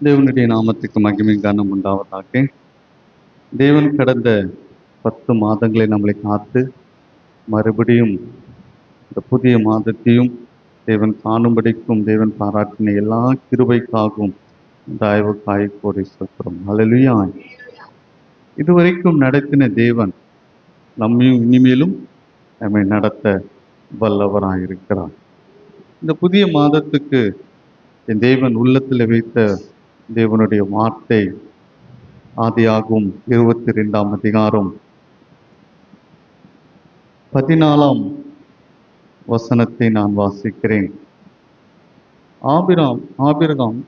தேவனுடைய நாமத்துக்கு மகிமை கனம் உண்டாவதாக. தேவன் கடந்த பத்து மாதங்களை நம்மளை காத்து மறுபடியும் இந்த புதிய மாதத்தையும் தேவன் காணும்படிக்கும் தேவன் பாராட்டின எல்லா கிருபைக்காகவும் தயவு கோடி சொல்கிறோம் அலலுயா இதுவரைக்கும் நடத்தின தேவன் நம்மையும் இனிமேலும் நம்மை நடத்த வல்லவராக இருக்கிறான் இந்த புதிய மாதத்துக்கு என் தேவன் உள்ளத்தில் வைத்த தேவனுடைய வார்த்தை ஆதியாகும் இருபத்தி ரெண்டாம் அதிகாரம். பதினாலாம் வசனத்தை நான் வாசிக்கிறேன். ஆபிராம் ஆபிரகாம்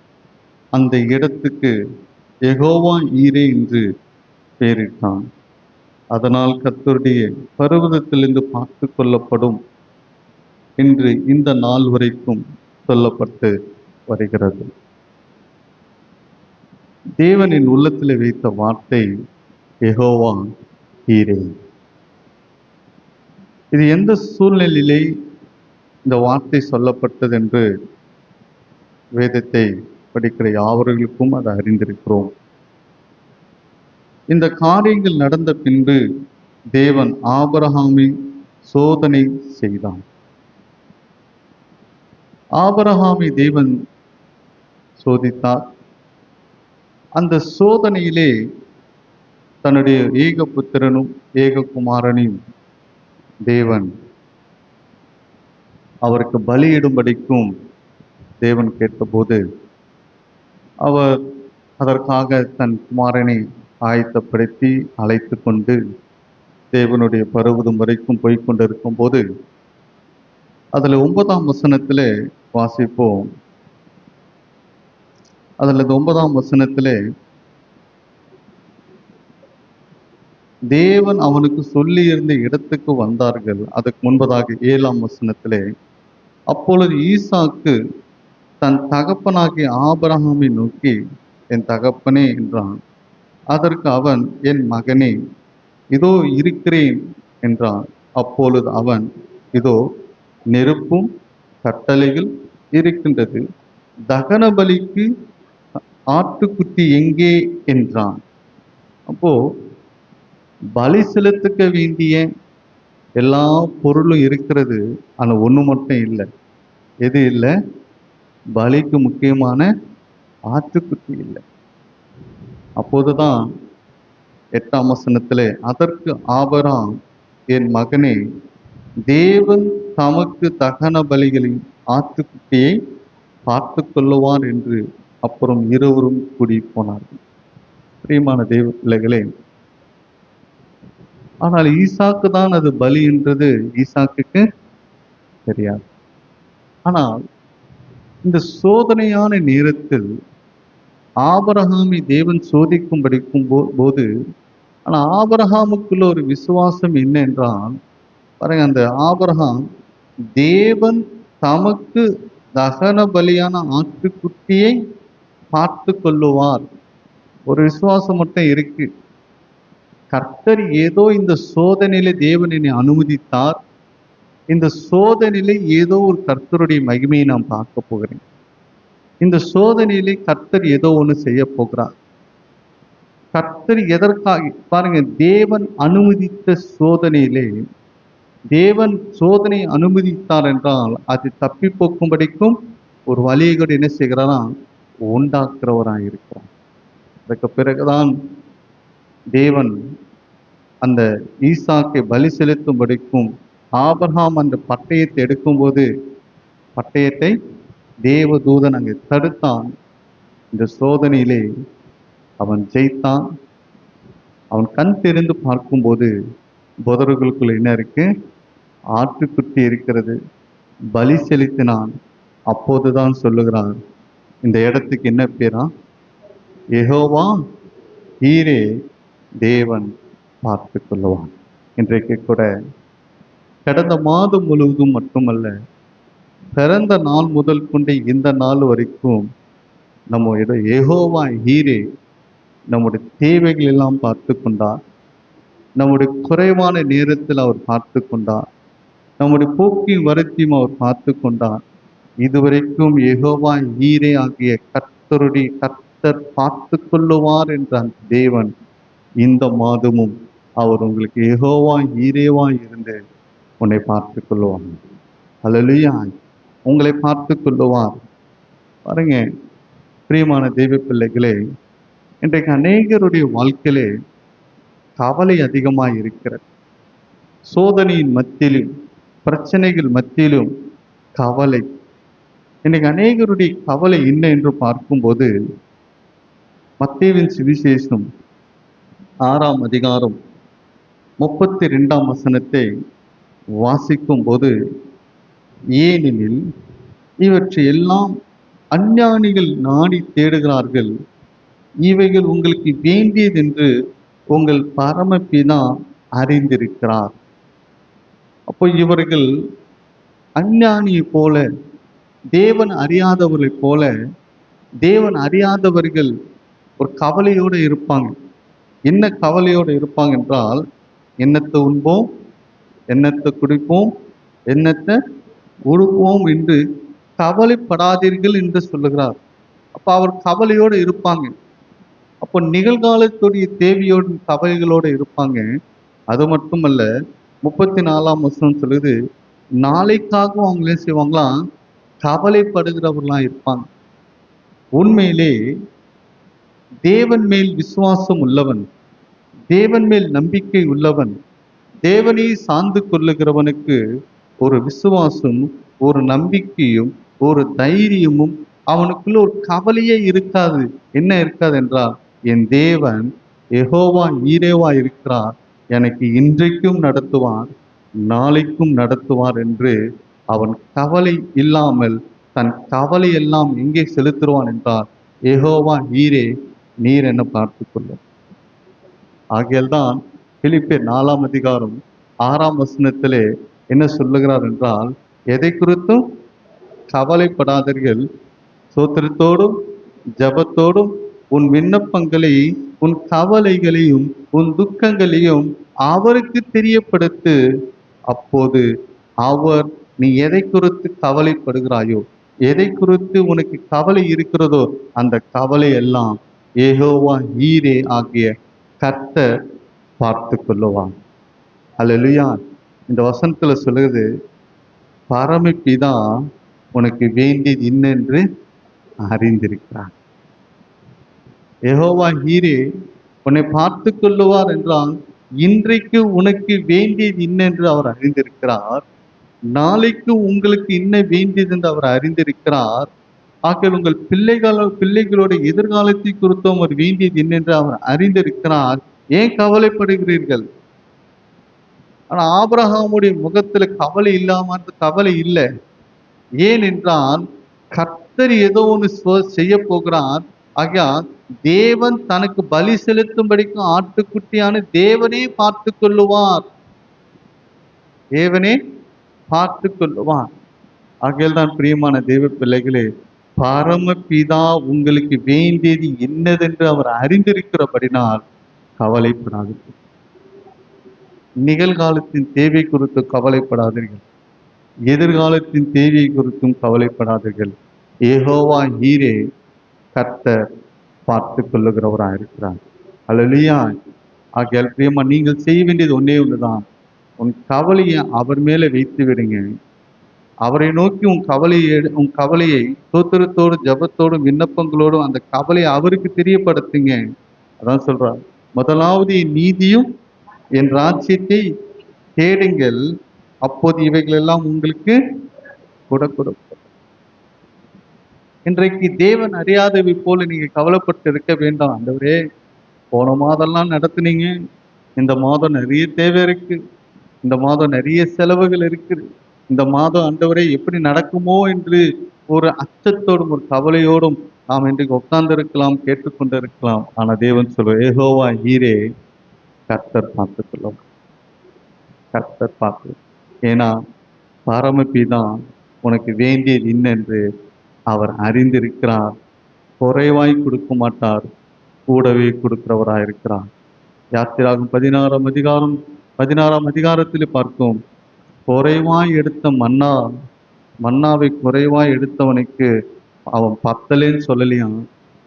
அந்த இடத்துக்கு எகோவா ஈரே என்று பெயரிட்டான். அதனால் கத்தருடைய பருவதத்திலிருந்து பார்த்து கொள்ளப்படும் என்று இந்த நாள் வரைக்கும் சொல்லப்பட்டு வருகிறது. தேவனின் உள்ளத்தில் வைத்த வார்த்தை எகோவா ஈரே இது எந்த சூழ்நிலையிலே இந்த வார்த்தை சொல்லப்பட்டது என்று வேதத்தை படிக்கிற யாவர்களுக்கும் அதை அறிந்திருக்கிறோம். இந்த காரியங்கள் நடந்த பின்பு தேவன் ஆபரகாமை சோதனை செய்தான். ஆபரகாமை தேவன் சோதித்தார். அந்த சோதனையிலே தன்னுடைய ஏக புத்திரனும் ஏக குமாரனையும் தேவன் அவருக்கு பலியிடும்படிக்கும் தேவன் கேட்டபோது அவர் அதற்காக தன் குமாரனை ஆயத்தப்படுத்தி அழைத்து கொண்டு தேவனுடைய பருவதம் வரைக்கும் போய்கொண்டிருக்கும் போது அதில் ஒன்பதாம் வசனத்தில் வாசிப்போம். அதில் ஒன்பதாம் வசனத்திலே தேவன் அவனுக்கு சொல்லி இருந்த இடத்துக்கு வந்தார்கள். அதுக்கு முன்பதாக ஏழாம் வசனத்திலே அப்பொழுது ஈசாக்கு தன் தகப்பனாகிய ஆபரகாமை நோக்கி என் தகப்பனே என்றான். அதற்கு அவன் என் மகனே இதோ இருக்கிறேன் என்றான். அப்பொழுது அவன் இதோ நெருப்பும் கட்டளைகள் இருக்கின்றது. தகன பலிக்கு ஆட்டுக்குட்டி எங்கே? என்றான். அப்போ பலி செலுத்துக்க வேண்டிய எல்லா பொருளும் இருக்கிறது ஆனால் ஒன்று மட்டும் இல்லை. எது இல்லை? பலிக்கு முக்கியமான ஆட்டுக்குட்டி இல்லை. அப்போதுதான் எட்டாம் வசனத்தில் அதற்கு ஆபராம் என் மகனே தேவன் தமக்கு தகன பலிகளின் ஆட்டுக்குட்டியை பார்த்து கொள்ளுவார் என்று அப்புறம் இருவரும் கூடி போனார்கள். பிரியமான தேவ பிள்ளைகளே ஆனால் ஈசாக்கு தான் அது பலி என்றது ஈசாக்குக்கு தெரியாது. ஆனால் இந்த சோதனையான நேரத்தில் ஆபரகாமை தேவன் சோதிக்கும் படிக்கும் போது ஆனால் ஆபரகாமுக்குள்ள ஒரு விசுவாசம் என்ன என்றால் பாருங்க அந்த ஆபரகாம் தேவன் தமக்கு தகன பலியான ஆட்டுக்குட்டியை பார்த்து கொள்ளுவார் ஒரு விசுவாசம் மட்டும் இருக்கு. கர்த்தர் ஏதோ இந்த சோதனையில தேவன் என்னை அனுமதித்தார். இந்த சோதனையில ஏதோ ஒரு கர்த்தருடைய மகிமையை நான் பார்க்க போகிறேன். இந்த சோதனையிலே கர்த்தர் ஏதோ ஒன்று செய்ய போகிறார். கர்த்தர் எதற்காக பாருங்க தேவன் அனுமதித்த சோதனையிலே தேவன் சோதனை அனுமதித்தார் என்றால் அது தப்பி போக்கும்படிக்கும் ஒரு வழியை கூட என்ன செய்கிறாரா உண்டாக்குறவராக இருக்கிறார். அதுக்கு பிறகுதான் தேவன் அந்த ஈசாக்கை பலி செலுத்தும்படிக்கும் ஆபர்ஹாம் அந்த பட்டயத்தை எடுக்கும்போது பட்டயத்தை தேவதூதன் அங்கே தடுத்தான். இந்த சோதனையிலே அவன் ஜெயித்தான். அவன் கண் தெரிந்து பார்க்கும்போது புதர்களுக்குள்ள என்ன இருக்கு? ஆட்டுக்குட்டி இருக்கிறது. பலி செலுத்தினான். அப்போதுதான் சொல்லுகிறான் இந்த இடத்துக்கு என்ன பேரா? எகோவா ஈரே தேவன் பார்த்து கொள்ளுவான் இன்றைக்கு கூட கடந்த மாதம் முழுவதும் மட்டுமல்ல பிறந்த நாள் முதல் கொண்டு இந்த நாள் வரைக்கும் நம்ம இடம் ஏகோவா ஹீரே நம்முடைய தேவைகள் எல்லாம் பார்த்து கொண்டார். நம்முடைய குறைவான நேரத்தில் அவர் பார்த்து கொண்டார். நம்முடைய போக்கின் வருத்தியும் அவர் பார்த்து கொண்டார். இதுவரைக்கும் எகோவா ஈரே ஆகிய கர்த்தருடைய கர்த்தர் பார்த்து கொள்ளுவார் என்ற அந்த தேவன். இந்த மாதமும் அவர் உங்களுக்கு எகோவா ஈரேவா இருந்து உன்னை பார்த்து கொள்ளுவார் அல்லலுயா உங்களை பார்த்து கொள்ளுவார் பாருங்க பிரியமான தெய்வ பிள்ளைகளே இன்றைக்கு அநேகருடைய வாழ்க்கையிலே கவலை அதிகமாக இருக்கிறது. சோதனையின் மத்தியிலும் பிரச்சனைகள் மத்தியிலும் கவலை இன்னைக்கு அநேகருடைய கவலை என்ன என்று பார்க்கும்போது மத்தேவின் சுவிசேஷம் ஆறாம் அதிகாரம் முப்பத்தி ரெண்டாம் வசனத்தை வாசிக்கும் போது ஏனெனில் இவற்றை எல்லாம் அஞ்ஞானிகள் நாடி தேடுகிறார்கள். இவைகள் உங்களுக்கு வேண்டியதென்று உங்கள் பரமபிதா அறிந்திருக்கிறார். அப்போ இவர்கள் அஞ்ஞானியை போல தேவன் அறியாதவர்களைப் போல தேவன் அறியாதவர்கள் ஒரு கவலையோடு இருப்பாங்க. என்ன கவலையோடு இருப்பாங்க என்றால் என்னத்தை உண்போம் என்னத்தை குடிப்போம் என்னத்தை உடுப்போம் என்று கவலைப்படாதீர்கள் என்று சொல்லுகிறார். அப்போ அவர் கவலையோடு இருப்பாங்க. அப்போ நிகழ்காலத்துடைய தேவையோடு கவலைகளோடு இருப்பாங்க. அது மட்டுமல்ல முப்பத்தி நாலாம் வருஷம் சொல்லுது நாளைக்காகவும் அவங்க செய்வாங்களாம் கவலைப்படுகிறவர்களாக இருப்பாங்க. உண்மையிலே தேவன் மேல் விசுவாசம் உள்ளவன் தேவன் மேல் நம்பிக்கை உள்ளவன் தேவனை சார்ந்து கொள்ளுகிறவனுக்கு ஒரு விசுவாசம் ஒரு நம்பிக்கையும் ஒரு தைரியமும் அவனுக்குள்ள ஒரு கவலையே இருக்காது. என்ன இருக்காது என்றால் என் தேவன் எகோவா ஈரேவா இருக்கிறார். எனக்கு இன்றைக்கும் நடத்துவார் நாளைக்கும் நடத்துவார் என்று அவன் கவலை இல்லாமல் தன் கவலை எல்லாம் எங்கே செலுத்துவான் என்றால் ஏகோவா நீரே நீர் என்ன பார்த்து கொள்ளும் ஆகையால்தான் பிலிப்பே நாலாம் அதிகாரம் ஆறாம் வசனத்திலே என்ன சொல்லுகிறார் என்றால் எதை குறித்தும் கவலைப்படாதீர்கள். சோத்திரத்தோடும் ஜபத்தோடும் உன் விண்ணப்பங்களை உன் கவலைகளையும் உன் துக்கங்களையும் அவருக்கு தெரியப்படுத்து. அப்போது அவர் நீ எதை குறித்து கவலைப்படுகிறாயோ எதை குறித்து உனக்கு கவலை இருக்கிறதோ அந்த கவலை எல்லாம் ஏகோவா ஈரே ஆகிய கத்த பார்த்து கொள்ளுவான் அல்லா இந்த வசனத்தில் சொல்லுது பரமபிதா உனக்கு வேண்டியது என்னென்று அறிந்திருக்கிறார். ஏகோவா ஹீரே உன்னை பார்த்து கொள்ளுவார் என்றால் இன்றைக்கு உனக்கு வேண்டியது என்னென்று அவர் அறிந்திருக்கிறார். நாளைக்கு உங்களுக்கு என்ன வேண்டியது என்று அவர் அறிந்திருக்கிறார். ஆகிய உங்கள் பிள்ளைகள பிள்ளைகளோட எதிர்காலத்தை குறித்தும் அவர் வேண்டியது என்னென்று அவர் அறிந்திருக்கிறார். ஏன் கவலைப்படுகிறீர்கள்? ஆனா ஆபிரகாமுடைய முகத்துல கவலை இல்லாம கவலை இல்லை. ஏன் என்றால் கர்த்தர் ஏதோ ஒன்று செய்ய போகிறார். ஆகியா தேவன் தனக்கு பலி செலுத்தும்படிக்கும் ஆட்டுக்குட்டியான தேவனே பார்த்து கொள்ளுவார். தேவனே பார்த்து கொள்வான் ஆகையால் தான் பிரியமான தெய்வ பிள்ளைகளே பரமபிதா உங்களுக்கு வேண்டியது என்னதென்று அவர் அறிந்திருக்கிறபடினால் கவலைப்படாதீர்கள். நிகழ்காலத்தின் தேவை குறித்து கவலைப்படாதீர்கள். எதிர்காலத்தின் தேவை குறித்தும் கவலைப்படாதீர்கள். ஏகோவா ஹீரே கர்த்தர் பார்த்து கொள்ளுகிறவராக இருக்கிறார் அல்லையா ஆகையால் பிரியமா நீங்கள் செய்ய வேண்டியது ஒன்றே ஒன்றுதான். உன் கவலையை அவர் மேலே வைத்து விடுங்க. அவரை நோக்கி உன் கவலையை உன் கவலையை சோத்திரத்தோடு ஜபத்தோடும் விண்ணப்பங்களோடும் அந்த கவலையை அவருக்கு தெரியப்படுத்துங்க. அதான் சொல்றார். முதலாவது என் நீதியும் என் ராஜ்யத்தை தேடுங்கள். அப்போது இவைகள் எல்லாம் உங்களுக்கு கூட கொடுக்கும் இன்றைக்கு தேவன் அறியாதவை போல நீங்க கவலைப்பட்டு இருக்க வேண்டாம். அந்தவரே போன மாதம்லாம் நடத்துனீங்க. இந்த மாதம் நிறைய தேவை இருக்கு. இந்த மாதம் நிறைய செலவுகள் இருக்குது. இந்த மாதம் அண்டவரை எப்படி நடக்குமோ என்று ஒரு அச்சத்தோடும் ஒரு கவலையோடும் நாம் இன்றைக்கு உட்கார்ந்து இருக்கலாம் கேட்டுக்கொண்டு இருக்கலாம் ஆனா தேவன் சொல்லுவார் ஏகோவா ஈரே கர்த்தர் பார்த்துக்கொள்ளும். கர்த்தர் பார்த்து ஏன்னா பரமபிதான் உனக்கு வேண்டியது இன்னென்று அவர் அறிந்திருக்கிறார். குறைவாய் கொடுக்க மாட்டார். கூடவே கொடுக்கிறவராய் இருக்கிறார் யாத்திராகும் பதினாறாம் அதிகாரம் பதினாறாம் அதிகாரத்தில் பார்க்கும் குறைவாய் எடுத்த மன்னா மன்னாவை குறைவாய் எடுத்தவனுக்கு அவன் பத்தலேன்னு சொல்லலையாம்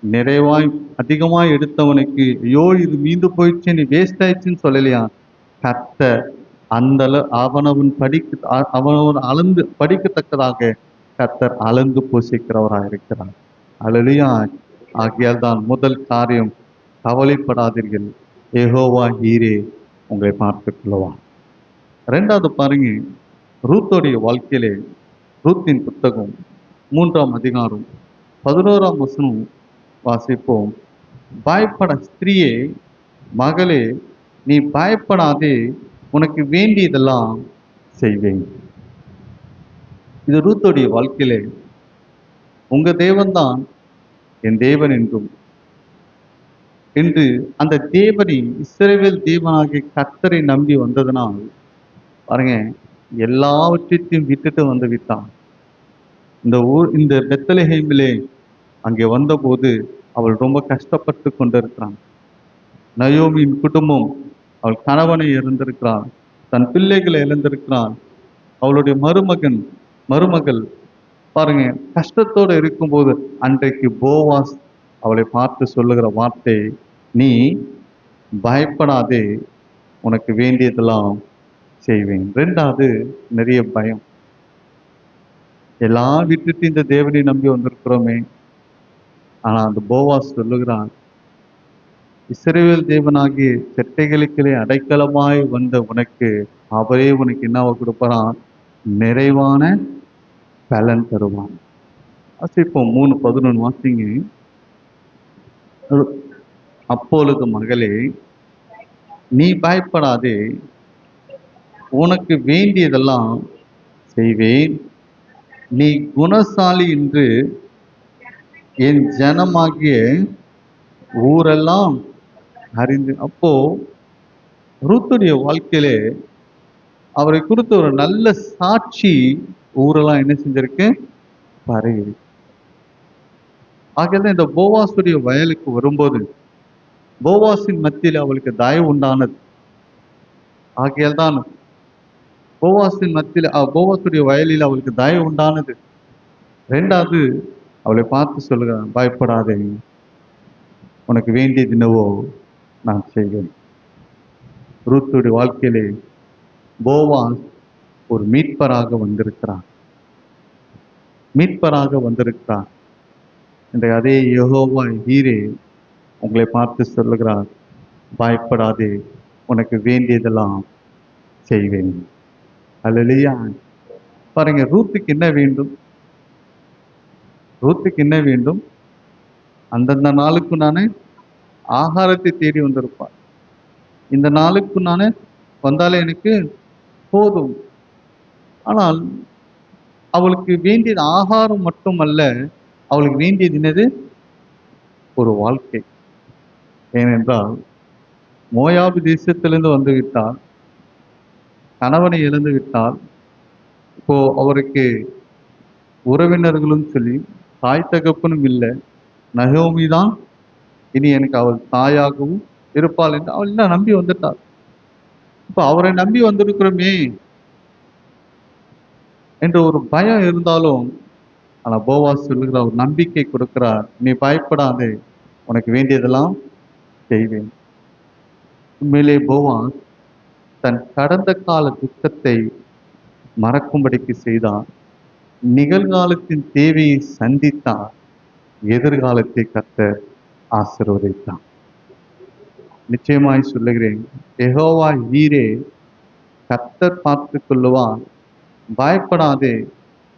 நிறைவாய் அதிகமாக எடுத்தவனுக்கு ஐயோ இது மீந்து போயிடுச்சு நீ வேஸ்ட் ஆயிடுச்சுன்னு சொல்லலையா? கத்த அந்த அவனவன் படிக்க அவனவன் அளந்து படிக்கத்தக்கதாக கத்தர் அளந்து பூசிக்கிறவராக இருக்கிறார். அழலியா ஆகியால் தான் முதல் காரியம் கவலைப்படாதீர்கள். ஏகோவா ஹீரே உங்களை பார்த்து கொள்ளுவார் ரெண்டாவது பாருங்க ரூத்தோடைய வாழ்க்கையிலே ரூத்தின் புத்தகம் மூன்றாம் அதிகாரம் பதினோராம் வசனம் வாசிப்போம். பயப்பட ஸ்திரீயே மகளே நீ பயப்படாதே உனக்கு வேண்டியதெல்லாம் செய்வேன். இது ரூத்தோடைய வாழ்க்கையிலே உங்க தேவன்தான் என் தேவன் என்றும் என்று அந்த தேவனை இஸ்ரேவேல் தேவனாகிய கத்தரை நம்பி வந்ததுனால் பாருங்க எல்லாவற்றையும் விட்டுட்டு வந்து விட்டான். இந்த ஊர் இந்த பெத்தலஹேமிலே அங்கே வந்தபோது அவள் ரொம்ப கஷ்டப்பட்டு கொண்டிருக்கிறான். நயோமியின் குடும்பம் அவள் கணவனை இழந்திருக்கிறாள் தன் பிள்ளைகளை இழந்திருக்கிறாள் அவளுடைய மருமகன் மருமகள் பாருங்க கஷ்டத்தோடு இருக்கும்போது அன்றைக்கு போவாஸ் அவளை பார்த்து சொல்லுகிற வார்த்தை நீ பயப்படாதே உனக்கு வேண்டியதெல்லாம் செய்வேன். ரெண்டாவது நிறைய பயம். எல்லாம் விட்டுட்டு இந்த தேவனை நம்பி வந்திருக்கிறோமே. ஆனா அந்த போவாஸ் சொல்லுகிறான் இஸ்ரவேல் தேவனாகிய செட்டைகளுக்கிலே அடைக்கலமாய் வந்த உனக்கு அவரே உனக்கு என்னவா கொடுப்பாராம்? நிறைவான பலன் தருவான். இப்போ மூணு பதினொன்று வாசிங்க. அப்பொழுது மகளே நீ பயப்படாதே. உனக்கு வேண்டியதெல்லாம் செய்வேன். நீ குணசாலி என்று என் ஜனமாகிய ஊரெல்லாம் அறிந்து அப்போ ருத்துடைய வாழ்க்கையிலே அவரை குறித்த ஒரு நல்ல சாட்சி ஊரெல்லாம் என்ன செஞ்சிருக்கு? பரவி ஆகையால் இந்த போவாசுடைய வயலுக்கு வரும்போது போவாசின் மத்தியில் அவளுக்கு தயவு உண்டானது. ஆகையால் தான் போவாசின் மத்தியில் போவாசுடைய வயலில் அவளுக்கு தயவு உண்டானது. ரெண்டாவது அவளை பார்த்து சொல்லுகிறான் பயப்படாதே. உனக்கு வேண்டியது என்னவோ நான் செய்வேன். ரூத்துடைய வாழ்க்கையிலே போவாஸ் ஒரு மீட்பராக வந்திருக்கிறான். மீட்பராக வந்திருக்கிறான். இந்த அதே யோகோவா ஹீரே உங்களை பார்த்து சொல்லுகிறார் பயப்படாதே உனக்கு வேண்டியதெல்லாம் செய்வேன். அல்லையா பாருங்க ரூத்துக்கு என்ன வேண்டும்? ரூத்துக்கு என்ன வேண்டும்? அந்தந்த நாளுக்கு நான் ஆகாரத்தை தேடி வந்திருப்பான் இந்த நாளுக்கு நான் வந்தாலே எனக்கு போதும். ஆனால் அவளுக்கு வேண்டிய ஆகாரம் மட்டுமல்ல அவளுக்கு வேண்டியது என்னது? ஒரு வாழ்க்கை. ஏனென்றால் மோயாபு தேசத்திலிருந்து வந்து விட்டால் கணவனை இழந்து விட்டால் இப்போ அவருக்கு உறவினர்களும் சொல்லி தாய் தகப்பனும் இல்லை நகோமி தான் இனி எனக்கு அவள் தாயாகவும் இருப்பாள் என்று அவள் என்ன நம்பி வந்துட்டாள். இப்போ அவரை நம்பி வந்திருக்கிறோமே என்ற ஒரு பயம் இருந்தாலும் ஆனால் போவாஸ் சொல்லுகிற ஒரு நம்பிக்கை கொடுக்கிறார். நீ பயப்படாதே உனக்கு வேண்டியதெல்லாம் செய்வேன். உண்மையிலே போவாஸ் தன் கடந்த கால துக்கத்தை மறக்கும்படிக்கு செய்தான். நிகழ்காலத்தின் தேவையை சந்தித்தான். எதிர்காலத்தை கத்த ஆசீர்வதித்தான். நிச்சயமாய் சொல்லுகிறேன் எகோவா ஈரே கத்தர் பார்த்து கொள்ளுவான் பயப்படாதே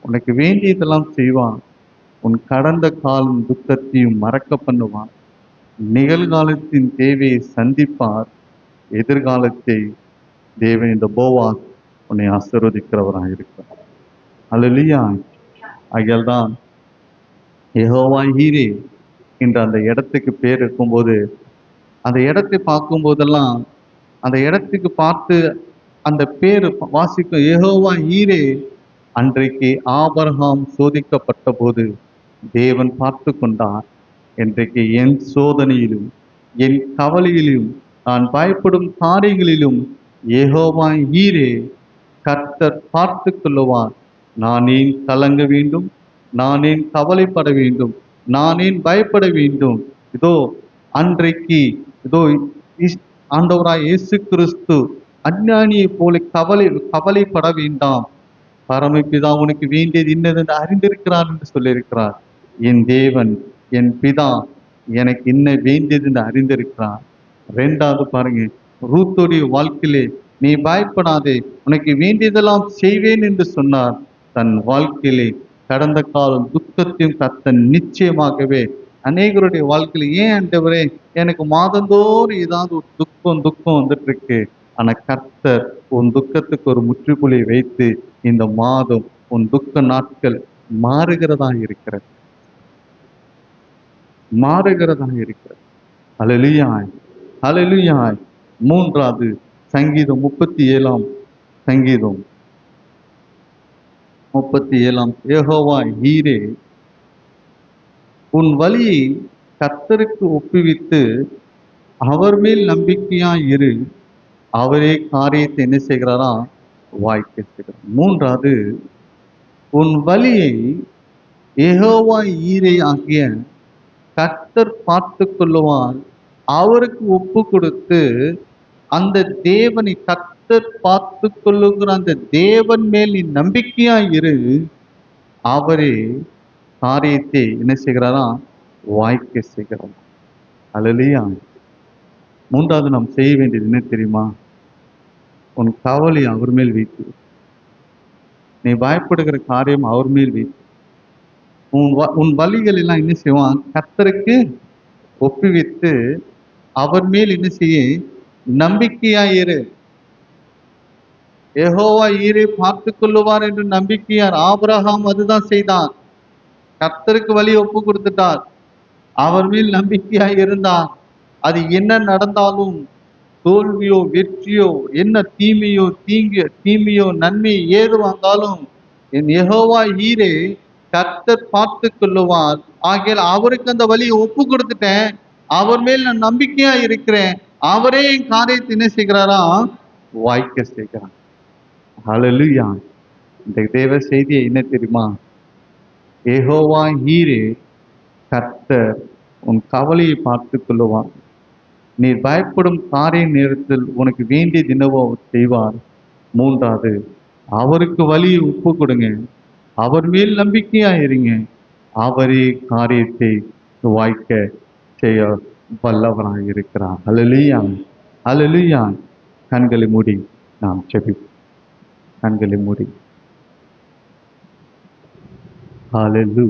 உனக்கு வேண்டியதெல்லாம் செய்வான். உன் கடந்த காலம் துக்கத்தையும் மறக்க பண்ணுவான். நிகழ்காலத்தின் தேவையை சந்திப்பார். எதிர்காலத்தை தேவன் இந்த போவாஸ் உன்னை ஆசீர்வதிக்கிறவராக இருக்கிறார். அல்லையா ஆகையால் தான் எகோவா ஹீரே என்ற அந்த இடத்துக்கு பேர் இருக்கும்போது அந்த இடத்தை பார்க்கும்போதெல்லாம் அந்த இடத்துக்கு பார்த்து அந்த பேர் வாசிக்கும் ஏகோவா ஹீரே அன்றைக்கு ஆபரகாம் சோதிக்கப்பட்ட போது தேவன் பார்த்து கொண்டார். இன்றைக்கு என் சோதனையிலும் என் கவலையிலும் நான் பயப்படும் காரியங்களிலும் ஏகோவா ஈரே கர்த்தர் பார்த்து கொள்ளுவார். நான் ஏன் கலங்க வேண்டும்? நான் ஏன் கவலைப்பட வேண்டும்? நான் ஏன் பயப்பட வேண்டும்? இதோ அன்றைக்கு இதோ இஸ்- ஆண்டவராய் இயேசு கிறிஸ்து அஞ்ஞானியைப் போல கவலை கவலைப்பட வேண்டாம். பரமபிதா உனக்கு வேண்டியது இன்னது என்று அறிந்திருக்கிறார் என்று சொல்லியிருக்கிறார். என் தேவன் என் பிதா எனக்கு என்ன வேண்டியது என்று அறிந்திருக்கிறார். ரெண்டாவது பாருங்க ரூத்துடைய வாழ்க்கையிலே நீ பயப்படாதே உனக்கு வேண்டியதெல்லாம் செய்வேன் என்று சொன்னார். தன் வாழ்க்கையிலே கடந்த காலம் துக்கத்தையும் கத்தன் நிச்சயமாகவே அநேகருடைய வாழ்க்கையில ஏன் ஆண்டவரே எனக்கு மாதந்தோறும் ஏதாவது ஒரு துக்கம் துக்கம் வந்துட்டு இருக்கு ஆனா கர்த்தர் உன் துக்கத்துக்கு ஒரு முற்றுப்புள்ளி வைத்து இந்த மாதம் உன் துக்க நாட்கள் மாறுகிறதா இருக்கிறது? மாறுகிறதா இருக்கிறது. அலலுயாய் அலலுயாய் மூன்றாவது சங்கீதம் முப்பத்தி ஏழாம் சங்கீதம். முப்பத்தி ஏழாம் ஏகோவா ஹீரே உன் வழியை கத்தருக்கு ஒப்புவித்து அவர் மேல் நம்பிக்கையாய் இரு. அவரே காரியத்தை என்ன செய்கிறாரா? வாய்க்க செய்கிறார் மூன்றாவது உன் வழியை ஏகோவா ஈரே ஆகிய கர்த்தர் பார்த்து கொள்ளுவார் அவருக்கு ஒப்பு கொடுத்து அந்த தேவனை கர்த்தர் பார்த்து கொள்ளுகிற அந்த தேவன் மேல் நீ நம்பிக்கையா இரு. அவரே காரியத்தை என்ன செய்கிறாரா? வாய்க்க செய்கிறார். அழலியா மூன்றாவது நாம் செய்ய வேண்டியது என்ன தெரியுமா? உன் கவலை அவர் மேல் வைத்து. நீ பயப்படுகிற காரியம் அவர் மேல் வைத்து. உன் வ- உன் வழிகள் எல்லாம் என்ன செய்வான்? கர்த்தருக்கு ஒப்புவித்து அவர் மேல் என்ன செய்ய? நம்பிக்கையாயிரு எஹோவா ஈரை பார்த்து கொள்ளுவார் என்று நம்பிக்கையார் ஆபரகாம் அதுதான் செய்தான். கர்த்தருக்கு வழி ஒப்பு கொடுத்துட்டார். அவர் மேல் நம்பிக்கையாய் இருந்தார் அது என்ன நடந்தாலும் தோல்வியோ வெற்றியோ என்ன தீமையோ தீங்கு தீமையோ நன்மை ஏது வந்தாலும் என் எகோவா ஈரே கர்த்தர் பார்த்து கொள்ளுவார். ஆகையால் அவருக்கு அந்த வழியை ஒப்பு கொடுத்துட்டேன். அவர் மேல் நான் நம்பிக்கையா இருக்கிறேன். அவரே என் காரியத்தை என்ன செய்கிறாரா? வாய்க்க செய்கிறார். ஹalleluya இந்த தேவ செய்தியை என்ன தெரியுமா? ஏகோவா ஈரே கர்த்தர் உன் கவலையை பார்த்து கொள்ளுவான் நீ பயப்படும் காரிய நேரத்தில் உனக்கு வேண்டிய தினவோ செய்வார். மூன்றாவது அவருக்கு வழியை ஒப்பு கொடுங்க. அவர் மேல் நம்பிக்கையாயிருங்க அவரே காரியத்தை வாய்க்க செய்ய வல்லவராக இருக்கிறார் அலலுயா அலலுயா கண்களை மூடி நாம் செபி கண்களை மூடி. அலலு